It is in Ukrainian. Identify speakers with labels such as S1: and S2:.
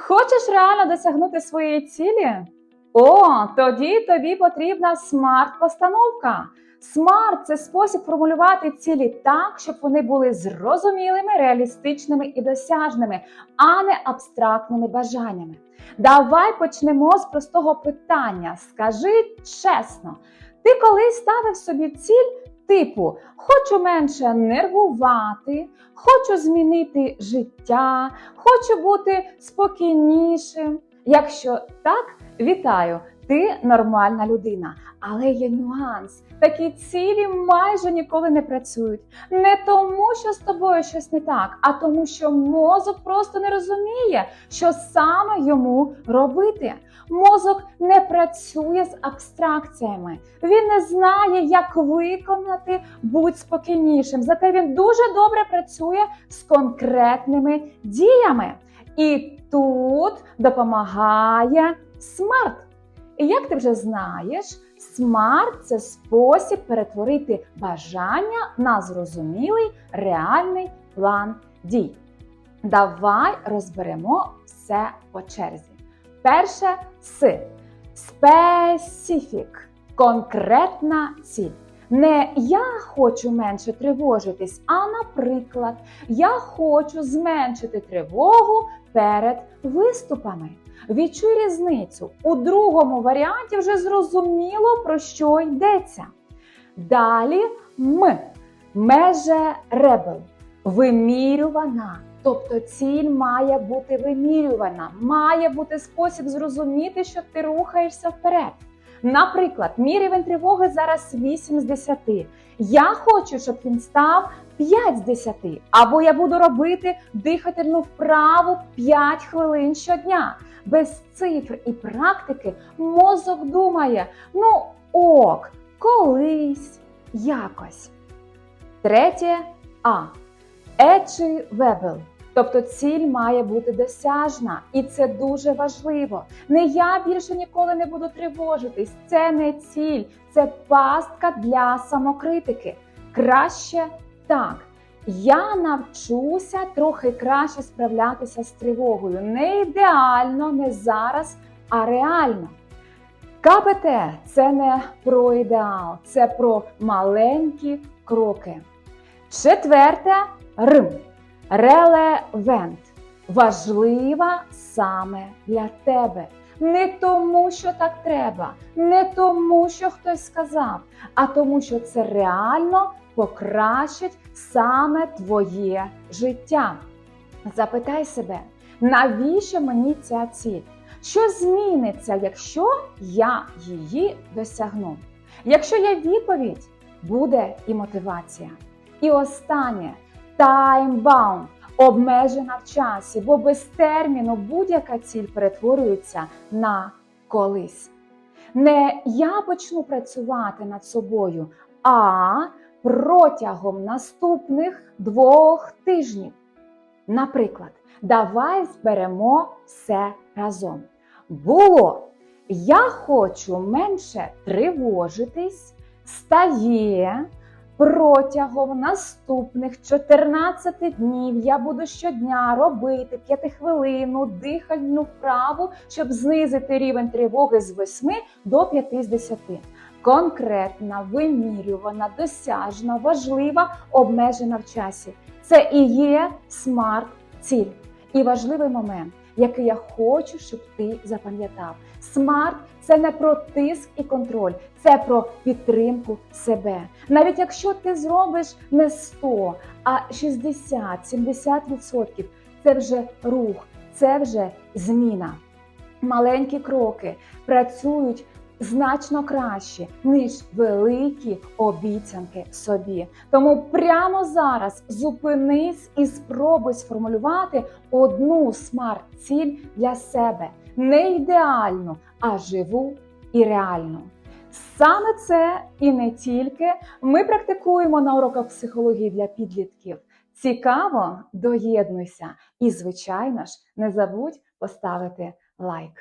S1: Хочеш реально досягнути своєї цілі? О, тоді тобі потрібна смарт-постановка. Смарт це спосіб формулювати цілі так, щоб вони були зрозумілими, реалістичними і досяжними, а не абстрактними бажаннями. Давай почнемо з простого питання. Скажи чесно, ти колись ставив собі ціль типу: хочу менше нервувати, хочу змінити життя, хочу бути спокійнішим. Якщо так, вітаю, ти нормальна людина. Але є нюанс. Такі цілі майже ніколи не працюють. Не тому, що з тобою щось не так, а тому, що мозок просто не розуміє, що саме йому робити. Мозок не працює з абстракціями. Він не знає, як виконати будь спокійнішим. Зате він дуже добре працює з конкретними діями. І тут допомагає смарт. І як ти вже знаєш, смарт це спосіб перетворити бажання на зрозумілий реальний план дій. Давай розберемо все по черзі. Перше С. Specific. Конкретна ціль. Не я хочу менше тривожитись, а наприклад, я хочу зменшити тривогу перед виступами. Відчуй різницю. У другому варіанті вже зрозуміло, про що йдеться. Далі М. Межеребел. Вимірювана. Тобто ціль має бути вимірювана, має бути спосіб зрозуміти, що ти рухаєшся вперед. Наприклад, мій рівень тривоги зараз 8 з 10. Я хочу, щоб він став 5 з 10. Або я буду робити дихательну вправу 5 хвилин щодня. Без цифр і практики мозок думає: ну ок, колись, якось. Третє А. Achievable. Тобто ціль має бути досяжна, і це дуже важливо. Не я більше ніколи не буду тривожитись. Це не ціль, це пастка для самокритики. Краще так. Я навчуся трохи краще справлятися з тривогою. Не ідеально, не зараз, а реально. КПТ це не про ідеал, це про маленькі кроки. Четверте Р. Релевент. Важлива саме для тебе. Не тому, що так треба, не тому, що хтось сказав, а тому, що це реально покращить саме твоє життя. Запитай себе, навіщо мені ця ціль? Що зміниться, якщо я її досягну? Якщо є відповідь, буде і мотивація. І останнє time-bound, обмежена в часі, бо без терміну будь-яка ціль перетворюється на колись. Не я почну працювати над собою, а протягом наступних двох тижнів. Наприклад, давай зберемо все разом. Було. Я хочу менше тривожитись, стає. Протягом наступних 14 днів я буду щодня робити 5-хвилинну дихальну вправу, щоб знизити рівень тривоги з 8 до 50. Конкретна, вимірювана, досяжна, важлива, обмежена в часі. Це і є смарт-ціль. І важливий момент, який я хочу, щоб ти запам'ятав. Смарт це не про тиск і контроль, це про підтримку себе. Навіть якщо ти зробиш не 100, а 60-70%, це вже рух, це вже зміна. Маленькі кроки працюють значно краще, ніж великі обіцянки собі. Тому прямо зараз зупинись і спробуй сформулювати одну смарт-ціль для себе. Не ідеальну, а живу і реальну. Саме це і не тільки ми практикуємо на уроках психології для підлітків. Цікаво, доєднуйся і, звичайно ж, не забудь поставити лайк.